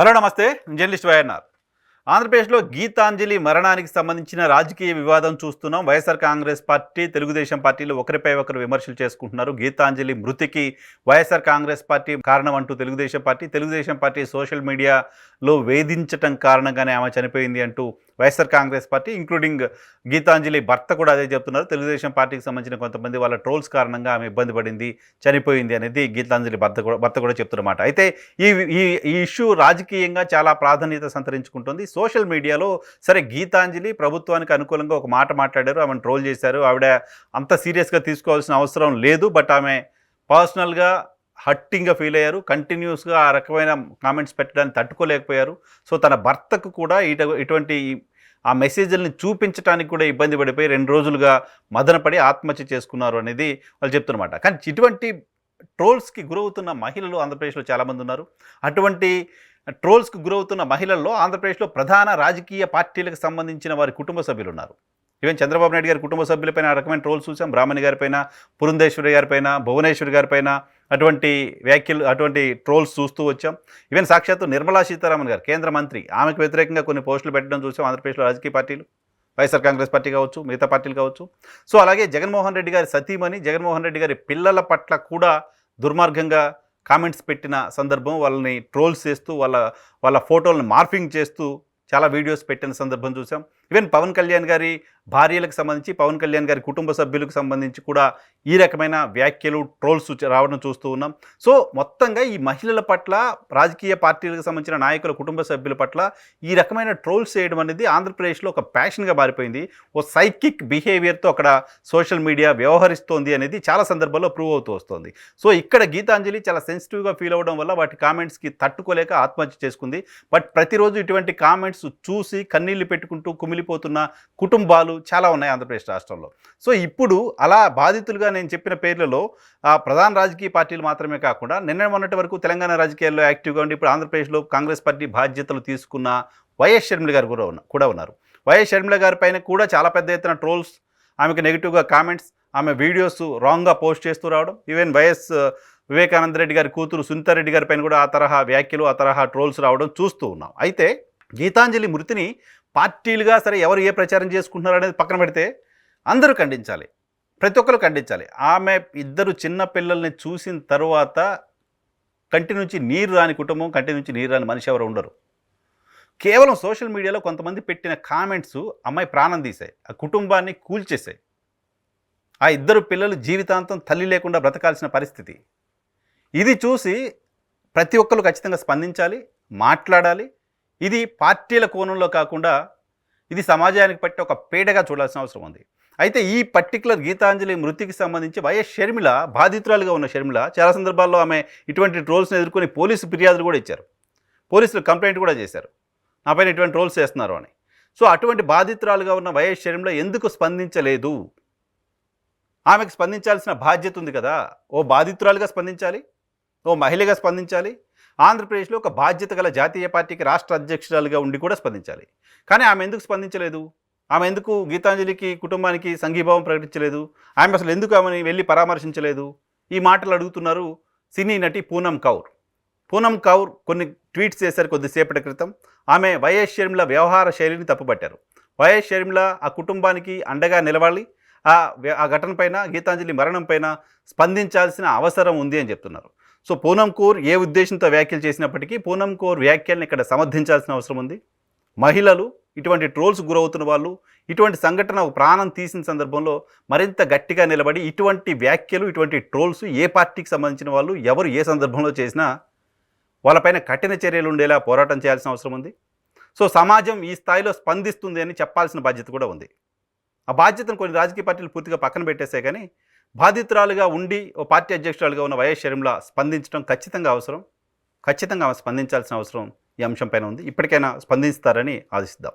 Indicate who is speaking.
Speaker 1: Hello నమస్తే. Journalist YNR. ఆంధ్రప్రదేశ్లో గీతాంజలి మరణానికి సంబంధించిన రాజకీయ వివాదం చూస్తున్నాం. వైఎస్ఆర్ కాంగ్రెస్ పార్టీ తెలుగుదేశం పార్టీలు ఒకరిపై ఒకరు విమర్శలు చేసుకుంటున్నారు. గీతాంజలి మృతికి వైఎస్ఆర్ కాంగ్రెస్ పార్టీ కారణం అంటూ Telugu Desam party Telugu Desam party social మీడియాలో వేధించటం కారణంగానే ఆమె చనిపోయింది అంటూ YSR Congress party including Geetanjali భర్త కూడా అదే చెప్తున్నారు. తెలుగుదేశం పార్టీకి సంబంధించిన కొంతమంది వాళ్ళ ట్రోల్స్ కారణంగా ఆమె ఇబ్బంది పడింది చనిపోయింది అనేది గీతాంజలి భర్త కూడా భర్త కూడా చెప్తున్నమాట అయితే ఈ ఈ ఈ ఇష్యూ రాజకీయంగా చాలా ప్రాధాన్యత సంతరించుకుంటుంది. సోషల్ మీడియాలో సరే గీతాంజలి ప్రభుత్వానికి అనుకూలంగా ఒక మాట మాట్లాడారు ఆమెను ట్రోల్ చేశారు. ఆవిడ అంత సీరియస్గా తీసుకోవాల్సిన అవసరం లేదు బట్ ఆమె పర్సనల్గా హట్టింగ్గా ఫీల్ అయ్యారు. కంటిన్యూస్గా ఆ రకమైన కామెంట్స్ పెట్టడానికి తట్టుకోలేకపోయారు. సో తన భర్తకు కూడా ఇట ఇటువంటి ఆ మెసేజ్లని చూపించడానికి కూడా ఇబ్బంది పడిపోయి రెండు రోజులుగా మదనపడి ఆత్మహత్య చేసుకున్నారు అనేది వాళ్ళు చెప్తున్నమాట. కానీ ఇటువంటి ట్రోల్స్కి గురవుతున్న మహిళలు ఆంధ్రప్రదేశ్లో చాలామంది ఉన్నారు. అటువంటి ట్రోల్స్కి గురవుతున్న మహిళల్లో ఆంధ్రప్రదేశ్లో ప్రధాన రాజకీయ పార్టీలకు సంబంధించిన వారి కుటుంబ సభ్యులు ఉన్నారు ఈవెన్ చంద్రబాబు నాయుడు గారి కుటుంబ సభ్యులపైన ఆ రకమైన ట్రోల్స్ చూసాం. బ్రాహ్మణి గారిపైన పురంధేశ్వరి గారిపైన భువనేశ్వరి గారిపైన అటువంటి వ్యాఖ్యలు అటువంటి ట్రోల్స్ చూస్తూ వచ్చాం. ఈవెన్ సాక్షాత్తు నిర్మలా సీతారామన్ గారు కేంద్ర మంత్రి ఆమెకు వ్యతిరేకంగా కొన్ని పోస్టులు పెట్టడం చూసాం. ఆంధ్రప్రదేశ్లో రాజకీయ పార్టీలు వైఎస్ఆర్ కాంగ్రెస్ పార్టీ కావచ్చు మిగతా పార్టీలు కావచ్చు. సో అలాగే జగన్మోహన్ రెడ్డి గారి సతీమణి జగన్మోహన్ రెడ్డి గారి పిల్లల పట్ల కూడా దుర్మార్గంగా కామెంట్స్ పెట్టిన సందర్భం వాళ్ళని ట్రోల్స్ చేస్తూ వాళ్ళ వాళ్ళ ఫోటోలను మార్ఫింగ్ చేస్తూ చాలా వీడియోస్ పెట్టిన సందర్భం చూసాం. ఈవెన్ పవన్ కళ్యాణ్ గారి భార్యలకు సంబంధించి పవన్ కళ్యాణ్ గారి కుటుంబ సభ్యులకు సంబంధించి కూడా ఈ రకమైన వ్యాఖ్యలు ట్రోల్స్ రావడం చూస్తూ ఉన్నాం. సో మొత్తంగా ఈ మహిళల పట్ల రాజకీయ పార్టీలకు సంబంధించిన నాయకుల కుటుంబ సభ్యుల పట్ల ఈ రకమైన ట్రోల్స్ చేయడం అనేది ఆంధ్రప్రదేశ్లో ఒక ప్యాషన్గా మారిపోయింది. ఓ సైకిక్ బిహేవియర్తో అక్కడ సోషల్ మీడియా వ్యవహరిస్తోంది అనేది చాలా సందర్భాల్లో ప్రూవ్ అవుతూ వస్తుంది. సో ఇక్కడ గీతాంజలి చాలా సెన్సిటివ్గా ఫీల్ అవ్వడం వల్ల వాటి కామెంట్స్కి తట్టుకోలేక ఆత్మహత్య చేసుకుంది. బట్ ప్రతిరోజు ఇటువంటి కామెంట్స్ చూసి కన్నీళ్ళు పెట్టుకుంటూ కుమిలిపోతున్న కుటుంబాలు చాలా ఉన్నాయి ఆంధ్రప్రదేశ్ రాష్ట్రంలో. సో ఇప్పుడు అలా బాధితులుగా నేను చెప్పిన పేర్లలో ఆ ప్రధాన రాజకీయ పార్టీలు మాత్రమే కాకుండా నిన్న మొన్నటి వరకు తెలంగాణ రాజకీయాల్లో యాక్టివ్గా ఉండి ఇప్పుడు ఆంధ్రప్రదేశ్లో కాంగ్రెస్ పార్టీ బాధ్యతలు తీసుకున్న వైఎస్ షర్మిల గారు కూడా ఉన్న కూడా ఉన్నారు. వైఎస్ షర్మిల గారి పైన కూడా చాలా పెద్ద ఎత్తున ట్రోల్స్ ఆమెకు నెగిటివ్గా కామెంట్స్ ఆమె వీడియోస్ రాంగ్గా పోస్ట్ చేస్తూ రావడం ఈవెన్ వైఎస్ వివేకానంద రెడ్డి గారి కూతురు సునీతారెడ్డి గారి పైన కూడా ఆ తరహా వ్యాఖ్యలు ఆ తరహా ట్రోల్స్ రావడం చూస్తూ ఉన్నాం. అయితే గీతాంజలి మృతిని పార్టీలుగా సరే ఎవరు ఏ ప్రచారం చేసుకుంటున్నారు అనేది పక్కన పెడితే అందరూ ఖండించాలి. ప్రతి ఒక్కరు ఖండించాలి. ఆమె ఇద్దరు చిన్న పిల్లల్ని చూసిన తర్వాత కంటి నుంచి నీరు రాని కుటుంబం కంటి నుంచి నీరు రాని మనిషి ఎవరు ఉండరు. కేవలం సోషల్ మీడియాలో కొంతమంది పెట్టిన కామెంట్స్ అమ్మాయి ప్రాణం తీసాయి ఆ కుటుంబాన్ని కూల్చేశాయి. ఆ ఇద్దరు పిల్లలు జీవితాంతం తల్లి లేకుండా బ్రతకాల్సిన పరిస్థితి. ఇది చూసి ప్రతి ఒక్కరు ఖచ్చితంగా స్పందించాలి మాట్లాడాలి ఇది పార్టీల కోణంలో కాకుండా ఇది సమాజానికి పట్టి ఒక పీడగా చూడాల్సిన అవసరం ఉంది. అయితే ఈ పర్టికులర్ గీతాంజలి మృతికి సంబంధించి వైఎస్ షర్మిల బాధితురాలుగా ఉన్న షర్మిల చాలా సందర్భాల్లో ఆమె ఇటువంటి ట్రోల్స్ని ఎదుర్కొని పోలీసు ఫిర్యాదులు కూడా ఇచ్చారు. పోలీసులు కంప్లైంట్ కూడా చేశారు. నాపైన ఇటువంటి ట్రోల్స్ చేస్తున్నారు అని. సో అటువంటి బాధితురాలుగా ఉన్న వైఎస్ షర్మిల ఎందుకు స్పందించలేదు? ఆమెకు స్పందించాల్సిన బాధ్యత ఉంది కదా. ఓ బాధితురాలుగా స్పందించాలి? ఓ మహిళగా స్పందించాలి? ఆంధ్రప్రదేశ్లో ఒక బాధ్యత గల జాతీయ పార్టీకి రాష్ట్ర అధ్యక్షురాలుగా ఉండి కూడా స్పందించాలి. కానీ ఆమె ఎందుకు స్పందించలేదు? ఆమె ఎందుకు గీతాంజలికి కుటుంబానికి సంఘీభావం ప్రకటించలేదు? ఆమె అసలు ఎందుకు ఆమెని వెళ్ళి పరామర్శించలేదు? ఈ మాటలు అడుగుతున్నారు సినీ నటి పూనం కౌర్. పూనం కౌర్ కొన్ని ట్వీట్స్ చేశారు కొద్దిసేపటి క్రితం. ఆమె వైఎస్ షర్మిల వ్యవహార శైలిని తప్పుపట్టారు. వైఎస్ షర్మిల ఆ కుటుంబానికి అండగా నిలవాలి. ఆ ఆ ఘటన పైన గీతాంజలి మరణం పైన స్పందించాల్సిన అవసరం ఉంది అని చెప్తున్నారు. సో పూనం కౌర్ ఏ ఉద్దేశంతో వ్యాఖ్యలు చేసినప్పటికీ పూనం కౌర్ వ్యాఖ్యలను ఇక్కడ సమర్థించాల్సిన అవసరం ఉంది. మహిళలు ఇటువంటి ట్రోల్స్ గురవుతున్న వాళ్ళు ఇటువంటి సంఘటన ప్రాణం తీసిన సందర్భంలో మరింత గట్టిగా నిలబడి ఇటువంటి వ్యాఖ్యలు ఇటువంటి ట్రోల్స్ ఏ పార్టీకి సంబంధించిన వాళ్ళు ఎవరు ఏ సందర్భంలో చేసినా వాళ్ళపైన కఠిన చర్యలు ఉండేలా పోరాటం చేయాల్సిన అవసరం ఉంది. సో సమాజం ఈ స్థాయిలో స్పందిస్తుంది అని చెప్పాల్సిన బాధ్యత కూడా ఉంది. ఆ బాధ్యతను కొన్ని రాజకీయ పార్టీలు పూర్తిగా పక్కన పెట్టేసే కానీ బాధితురాలుగా ఉండి ఓ పార్టీ అధ్యక్షురాలుగా ఉన్న వైఎస్ షర్మిల స్పందించడం ఖచ్చితంగా అవసరం. ఖచ్చితంగా స్పందించాల్సిన అవసరం ఈ అంశంపైన ఉంది. ఇప్పటికైనా స్పందిస్తారని ఆశిద్దాం